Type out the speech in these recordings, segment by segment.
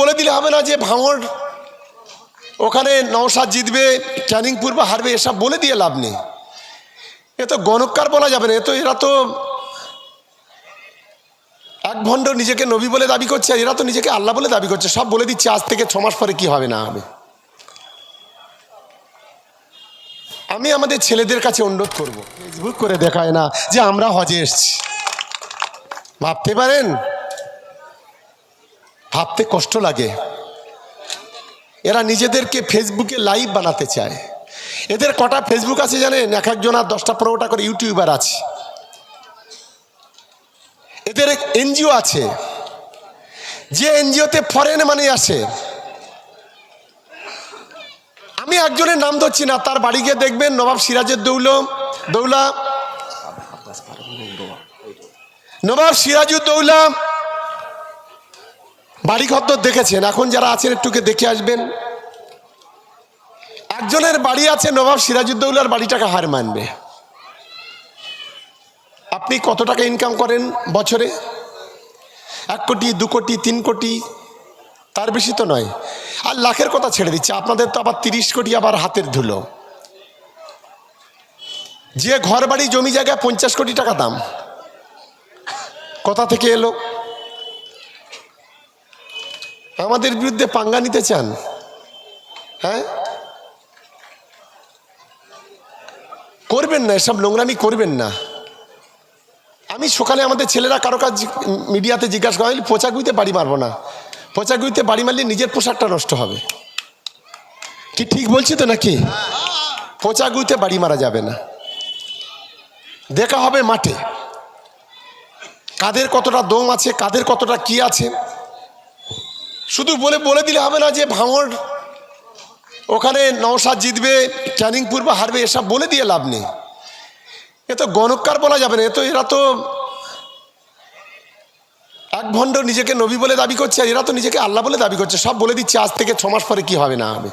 বলে দিলে হবে না যে ভাঙড় ওখানে নওসাদ জিতবে ক্যানিং পূর্ব হারবে, এসব বলে দিয়ে লাভ নেই। এ তো গণকার বলা যাবে না, এ তো এরা তো এক ভণ্ড নিজেকে নবী বলে দাবি করছে, আর এরা তো নিজেকে আল্লাহ বলে দাবি করছে, সব বলে দিচ্ছে, আজ থেকে ছ মাস পরে কি হবে, না হবে। আমি আমাদের ছেলেদের কাছে অনুরোধ করব ফেসবুক করে দেখায় না যে আমরা হজে এসছি। ভাবতে পারেন? ভাবতে কষ্ট লাগে। এরা নিজেদেরকে ফেসবুকে লাইভ বানাতে চায়। এদের কটা ফেসবুক আছে জানেন? এক একজন আর দশটা পনেরোটা করে ইউটিউবার আছে। এদের এনজিও আছে। যে এনজিওতে ফরেন মানি আসে। আমি একজনের নাম ধরছি না, তার বাড়ি গিয়ে দেখবেন নবাব সিরাজের দৌল, দৌলা। নবাব সিরাজউদ্দৌলা বাড়ি ঘর তো দেখেছেন? এখন যারা আছেন একটুকে দেখে আসবেন। একজনের বাড়ি আছে নবাব সিরাজউদ্দৌলার, বাড়িটাকে হার মানবে। আপনি কত টাকা ইনকাম করেন বছরে? এক কোটি, দু কোটি, তিন কোটি? তার বেশি তো নয়। আর লাখের কথা ছেড়ে দিচ্ছে। আপনাদের তো আবার তিরিশ কোটি আবার হাতের ধুলো। যে ঘর বাড়ি জমি জায়গায় পঞ্চাশ কোটি টাকা দাম। কোথা থেকে এলো। আমাদের বিরুদ্ধে পাঙ্গা নিতে চান? হ্যাঁ? করবেন না, এসব নোংরামি করবেন না। আমি সকালে আমাদের ছেলেরা কারও কাজ মিডিয়াতে জিজ্ঞাসা করা পোচাগুইতে বাড়ি মারবো না। পোচাগুইতে বাড়ি মারলে নিজের পোশাকটা নষ্ট হবে। কি ঠিক বলছি তো নাকি? পোচাগুইতে বাড়ি মারা যাবে না। দেখা হবে মাঠে। কাদের কতটা দম আছে, কাদের কতটা কি আছে শুধু বলে বলে দিলে হবে না যে ভাঙড়, ওখানে নওসাদ জিতবে, ক্যানিং পূর্ব হারবে, এসব বলে দিয়ে লাভ নেই। এ তো গণকার বলা যাবে না, এ তো, এরা তো এক ভণ্ড নিজেকে নবী বলে দাবি করছে, আর এরা তো নিজেকে আল্লাহ বলে দাবি করছে, সব বলে দিচ্ছে, আজ থেকে ছ মাস পরে কি হবে, না হবে।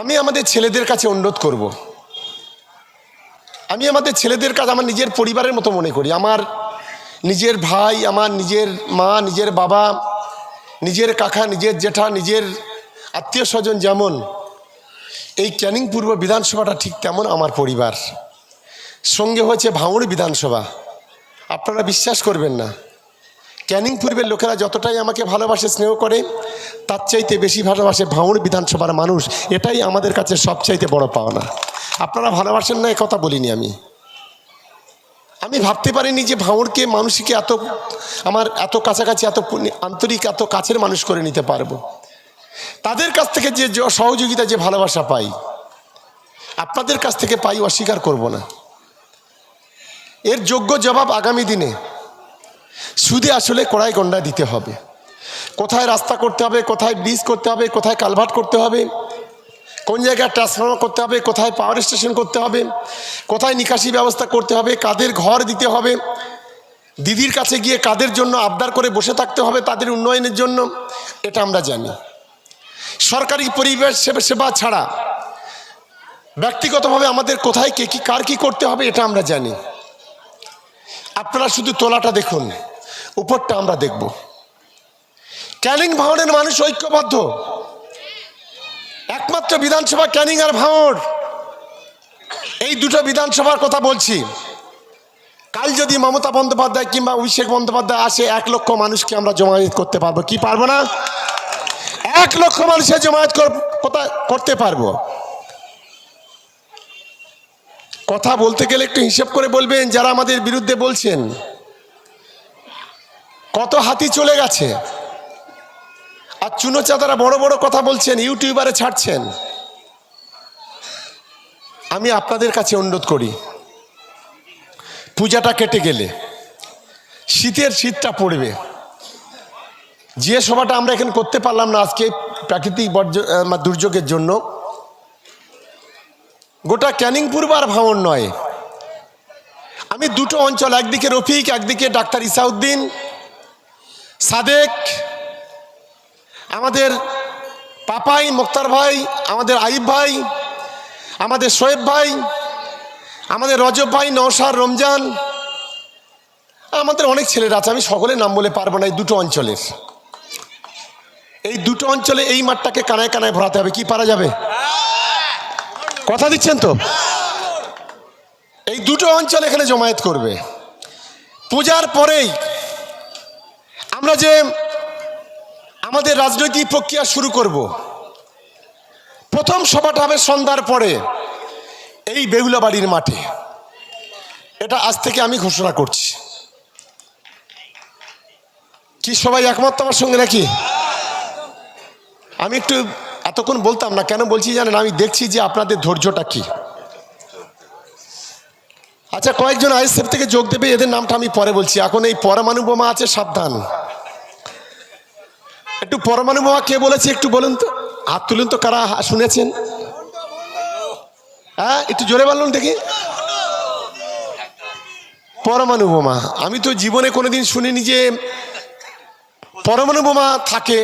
আমি আমাদের ছেলেদের কাছে অনুরোধ করব। আমি আমাদের ছেলেদের কাছে আমার নিজের পরিবারের মতো মনে করি, আমার নিজের ভাই, আমার নিজের মা, নিজের বাবা, নিজের কাকা, নিজের জেঠা, নিজের আত্মীয় স্বজন যেমন, এই ক্যানিং পূর্ব বিধানসভাটা ঠিক তেমন আমার পরিবার। সঙ্গে হয়েছে ভাঙড় বিধানসভা। আপনারা বিশ্বাস করবেন না। ক্যানিং পূর্বের লোকেরা যতটাই আমাকে ভালোবাসে, স্নেহ করে, তার চাইতে বেশি ভালোবাসে ভাঙড় বিধানসভার মানুষ। এটাই আমাদের কাছে সবচাইতে বড় পাওনা। আপনারা ভালোবাসেন না কথা বলিনি আমি। আমি ভাবতে পারিনি যে ভাঙড়কে মানুষকে এত, আমার এত কাছাকাছি, এত আন্তরিক, এত কাছের মানুষ করে নিতে পারব। তাদের কাছ থেকে যে সহযোগিতা, যে ভালোবাসা পাই, আপনাদের কাছ থেকে পাই, অস্বীকার করব না। এর যোগ্য জবাব আগামী দিনে সুদে আসলে কড়াই গন্ডা দিতে হবে। কোথায় রাস্তা করতে হবে, কোথায় ব্রিজ করতে হবে, কোথায় কালভার্ট করতে হবে কোন জায়গায় ট্রান্সফর্মার করতে হবে, কোথায় পাওয়ার স্টেশন করতে হবে, কোথায় নিকাশি ব্যবস্থা করতে হবে, কাদের ঘর দিতে হবে, দিদির কাছে গিয়ে কাদের জন্য আবদার করে বসে থাকতে হবে তাদের উন্নয়নের জন্য, এটা আমরা জানি। সরকারি পরিবেশ সেবা সেবা ছাড়া ব্যক্তিগতভাবে আমাদের কোথায় কে কি, কার কি করতে হবে, এটা আমরা জানি। আপনারা শুধু তোলাটা দেখুন, উপরটা আমরা দেখব। ক্যানিং ভাঙনের মানুষ ঐক্যবদ্ধ। একমাত্র বিধানসভা ক্যানিং আর ভাঙড়। এই দুটো বিধানসভার কথা বলছি। কাল যদি মমতা বন্দ্যোপাধ্যায় কিংবা অভিষেক বন্দ্যোপাধ্যায় আসে, এক লক্ষ মানুষকে আমরা জমায়েত করতে পারব। কি পারব না? এক লক্ষ মানুষের জমায়েত করতে পারব। কথা বলতে গেলে একটু হিসেব করে বলবেন, যারা আমাদের বিরুদ্ধে বলছেন। কত হাতি চলে গেছে? আর চুনো চাঁদারা বড় বড় কথা বলছেন, ইউটিউবারে ছাড়ছেন। আমি আপনাদের কাছে অনুরোধ করি, পূজাটা কেটে গেলে, শীতের শীতটা পড়বে। যে সভাটা আমরা এখানে করতে পারলাম না আজকে প্রাকৃতিক বর্জ্য দুর্যোগের জন্য, গোটা ক্যানিং পূর্ব আর ভাঙন নয়। আমি দুটো অঞ্চল, একদিকে রফিক, একদিকে ডাক্তার ইসাউদ্দিন, সাদেক আমাদের পাপাই মোক্তার ভাই, আমাদের আইব ভাই, আমাদের শোয়েব ভাই, আমাদের রজব ভাই, নওশার রমজান, আমাদের অনেক ছেলেরা আছে, আমি সকলের নাম বলে পারব না এই দুটো অঞ্চলের। এই দুটো অঞ্চলে এই মাঠটাকে কানায় কানায় ভরাতে হবে, কি পারা যাবে? কথা দিচ্ছেন তো? এই দুটো অঞ্চল এখানে জমায়েত করবে। পূজার পরেই আমরা যে আমাদের রাজনৈতিক প্রক্রিয়া শুরু করব। প্রথম সভাটা হবে সন্ধ্যার পরে এই বেহুলা বাড়ির মাঠে। এটা আজ থেকে আমি ঘোষণা করছি। কি সবাই একমত আমার সঙ্গে নাকি? আমি একটু এতক্ষণ বলতাম না, কেন বলছি জানেন? আমি দেখছি যে আপনাদের ধৈর্যটা কি। আচ্ছা কয়েকজন আইএসএফ থেকে যোগ দেবে, এদের নামটা আমি পরে বলছি। এখন এই পরমাণু বোমা আছে, সাবধান। পরমাণু বোমা কে বলেছে একটু বলুন তো? হাত তুলুন তো কারা শুনেছেন? হ্যাঁ একটু জোরে বলুন দেখি। পরমাণু বোমা। আমি তো জীবনে কোনোদিন শুনিনি যে পরমাণু বোমা থাকে।